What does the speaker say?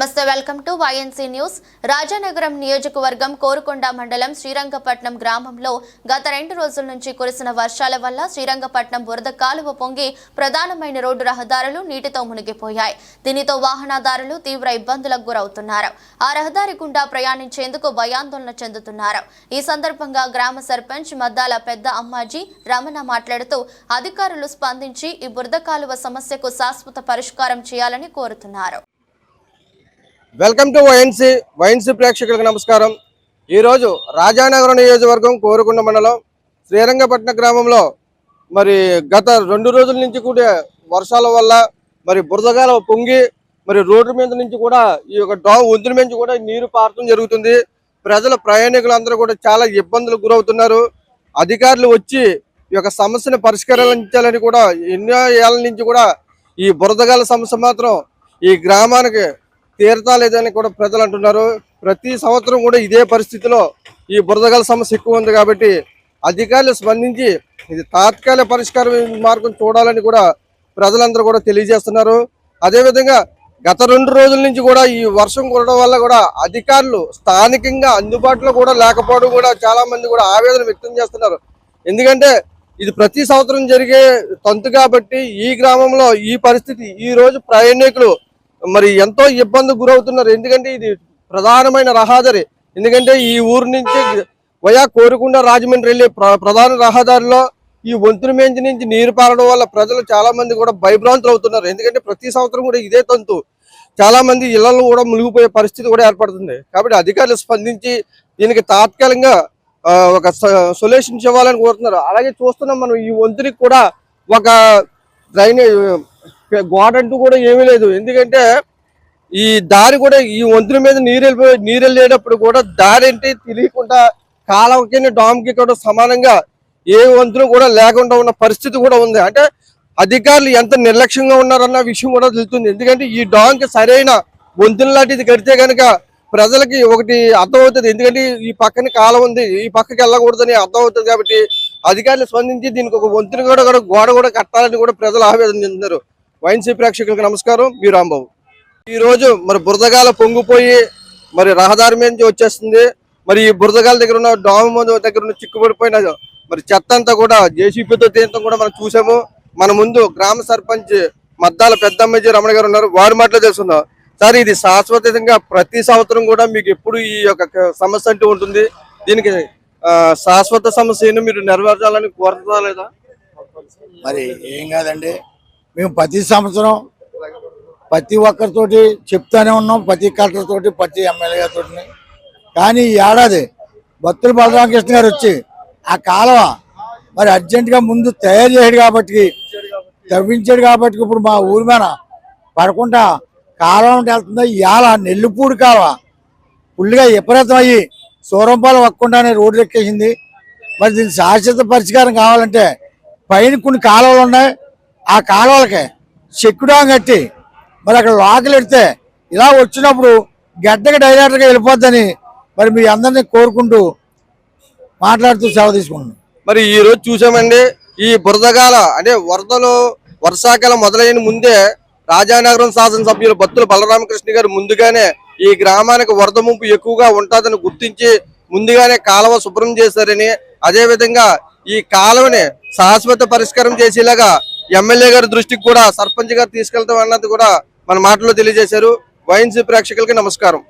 నమస్తే welcome to YNC news Rajanagaram నియోజకవర్గం కోరుకొండ మండలం శ్రీరంగపట్నం గ్రామంలో గత రెండు రోజుల నుంచి కురిసిన వర్షాల వల్ల శ్రీరంగపట్నం బురద కాలువ పొంగి ప్రధానమైన రోడ్డు రహదారులు నీటితో మునిగిపోయాయి. దీనితో వాహనదారులు తీవ్ర ఇబ్బందులకు గురవుతున్నారు. ఆ రహదారి గుండా ప్రయాణించేందుకు భయాందోళన చెందుతున్నారు. ఈ సందర్భంగా గ్రామ సర్పంచ్ మద్దాల పెద్ద అమ్మాజీ రమణ మాట్లాడుతూ అధికారులు స్పందించి ఈ బురద కాలువ సమస్యకు శాశ్వత పరిష్కారం చేయాలని కోరుతున్నారు. వెల్కమ్ టు వైఎన్సీ వైఎన్సీ ప్రేక్షకులకు నమస్కారం. ఈరోజు రాజానగరం నియోజకవర్గం కోరుకుండ మండలం శ్రీరంగపట్నం గ్రామంలో మరి గత రెండు రోజుల నుంచి కూడా వర్షాల వల్ల మరి బురదగాల పొంగి మరి రోడ్డు మీద నుంచి కూడా ఈ యొక్క డామ్ వంతుల నుంచి కూడా నీరు పారటం జరుగుతుంది. ప్రజల ప్రయాణికులందరూ కూడా చాలా ఇబ్బందులకు గురవుతున్నారు. అధికారులు వచ్చి ఈ యొక్క సమస్యను పరిష్కరించాలని కూడా ఎన్నో ఏళ్ళ నుంచి కూడా ఈ బురదగాల సమస్య మాత్రం ఈ గ్రామానికి తీరతా లేదని కూడా ప్రజలు అంటున్నారు. ప్రతి సంవత్సరం కూడా ఇదే పరిస్థితిలో ఈ బురదగల సమస్య ఎక్కువ ఉంది కాబట్టి అధికారులు స్పందించి ఇది తాత్కాలిక పరిష్కారం మార్గం చూడాలని కూడా ప్రజలందరూ కూడా తెలియజేస్తున్నారు. అదేవిధంగా గత రెండు రోజుల నుంచి కూడా ఈ వర్షం కురడం వల్ల కూడా అధికారులు స్థానికంగా అందుబాటులో కూడా లేకపోవడం కూడా చాలా మంది కూడా ఆవేదన వ్యక్తం చేస్తున్నారు. ఎందుకంటే ఇది ప్రతి సంవత్సరం జరిగే తంతు కాబట్టి ఈ గ్రామంలో ఈ పరిస్థితి ఈ రోజు ప్రయాణికులు మరి ఎంతో ఇబ్బంది గురవుతున్నారు. ఎందుకంటే ఇది ప్రధానమైన రహదారి. ఎందుకంటే ఈ ఊరు నుంచి వయా కోరుకుండా రాజమండ్రి వెళ్ళే ప్ర- ప్రధాన రహదారిలో ఈ వంతుని మేంచి నుంచి నీరు పారడం వల్ల ప్రజలు చాలా మంది కూడా భయభ్రాంతులు అవుతున్నారు. ఎందుకంటే ప్రతి సంవత్సరం కూడా ఇదే తంతు. చాలా మంది ఇళ్ళలో కూడా మునిగిపోయే పరిస్థితి కూడా ఏర్పడుతుంది. కాబట్టి అధికారులు స్పందించి దీనికి తాత్కాలికంగా ఒక సొల్యూషన్ ఇవ్వాలని కోరుతున్నారు. అలాగే చూస్తున్నాం మనం ఈ వంతునికి కూడా ఒక డ్రైనేజ్ గోడ అంటూ కూడా ఏమీ లేదు. ఎందుకంటే ఈ దారి కూడా ఈ వంతుల మీద నీరు వెళ్ళిపోయి నీరు వెళ్ళేటప్పుడు కూడా దారి అంటే తెలియకుండా కాలంకి డామ్కి కూడా సమానంగా ఏ వంతులు కూడా లేకుండా ఉన్న పరిస్థితి కూడా ఉంది. అంటే అధికారులు ఎంత నిర్లక్ష్యంగా ఉన్నారన్న విషయం కూడా తెలుస్తుంది. ఎందుకంటే ఈ డామ్కి సరైన వంతులు లాంటిది కడితే కనుక ప్రజలకి ఒకటి అర్థమవుతుంది. ఎందుకంటే ఈ పక్కన కాలం ఉంది ఈ పక్కకి వెళ్ళకూడదని అర్థం అవుతుంది కాబట్టి అధికారులు స్పందించి దీనికి ఒక వంతుని కూడా కూడా గోడ కూడా కట్టాలని కూడా ప్రజలు ఆవేదన చెందుతున్నారు. వైన్సీ ప్రేక్షకులకు నమస్కారం. మీ రాంబాబు. ఈరోజు మరి బురదగాల పొంగిపోయి మరి రహదారి మీద నుంచి వచ్చేస్తుంది. మరి ఈ బురదగాల దగ్గర ఉన్న డామ ముందు దగ్గర ఉన్న చిక్కుబడిపోయిన మరి చెత్త అంతా కూడా జేసీపీతో తీయటం కూడా మనం చూసాము. మన ముందు గ్రామ సర్పంచ్ మద్దాల పెద్దమ్మజీ రమణ గారు ఉన్నారు. వారి మాటలో తెలుసుకుందాం. సార్ ఇది శాశ్వతంగా ప్రతి సంవత్సరం కూడా మీకు ఎప్పుడు ఈ యొక్క సమస్య అంటూ ఉంటుంది. దీనికి శాశ్వత సమస్యను మీరు నెరవేర్చాలని కోరుతుందా లేదా? మరి ఏం కాదండి. మేము ప్రతి సంవత్సరం ప్రతి ఒక్కరితోటి చెప్తానే ఉన్నాం ప్రతి కలెక్టర్తోటి ప్రతి ఎమ్మెల్యే గారితో కానీ ఈ ఏడాది భక్తులు బలరామకృష్ణ గారు వచ్చి ఆ కాలువ మరి అర్జెంటుగా ముందు తయారు చేయడు కాబట్టి తవ్వించాడు కాబట్టి ఇప్పుడు మా ఊరి మీద పడకుండా కాలువ ఉంటే ఇవాళ నెల్లిపూడి కాలువ ఫుల్గా విపరీతం అయ్యి సూరంపాలు వక్కుండానే రోడ్లు ఎక్కేసింది మరి దీని శాశ్వత పరిష్కారం కావాలంటే పైన కొన్ని కాలువలు ఉన్నాయి. ఆ కాలువలకి చెక్కుడాం కట్టి మరి అక్కడ లోకలు ఎడితే ఇలా వచ్చినప్పుడు గడ్డకి డైరెక్ట్గా వెళ్ళిపోద్దని మరి మీ అందరినీ కోరుకుంటూ మాట్లాడుతూ సెలవు తీసుకుంటున్నాను మరి ఈ రోజు చూసామండి ఈ బురదగాల అంటే వరదలు వర్షాకాలం మొదలైన ముందే రాజానగరం శాసనసభ్యులు బత్తుల బలరామకృష్ణ గారు ముందుగానే ఈ గ్రామానికి వరద ముంపు ఎక్కువగా ఉంటుందని గుర్తించి ముందుగానే కాలువ శుభ్రం చేశారని అదేవిధంగా ఈ కాలువని శాశ్వత పరిష్కారం చేసేలాగా ఎమ్మెల్యే గారి దృష్టికి కూడా సర్పంచ్ గారు తీసుకెళ్తాం అన్నది కూడా మన మాటలో తెలియజేశారు. వైఎన్సీ ప్రేక్షకులకి నమస్కారం.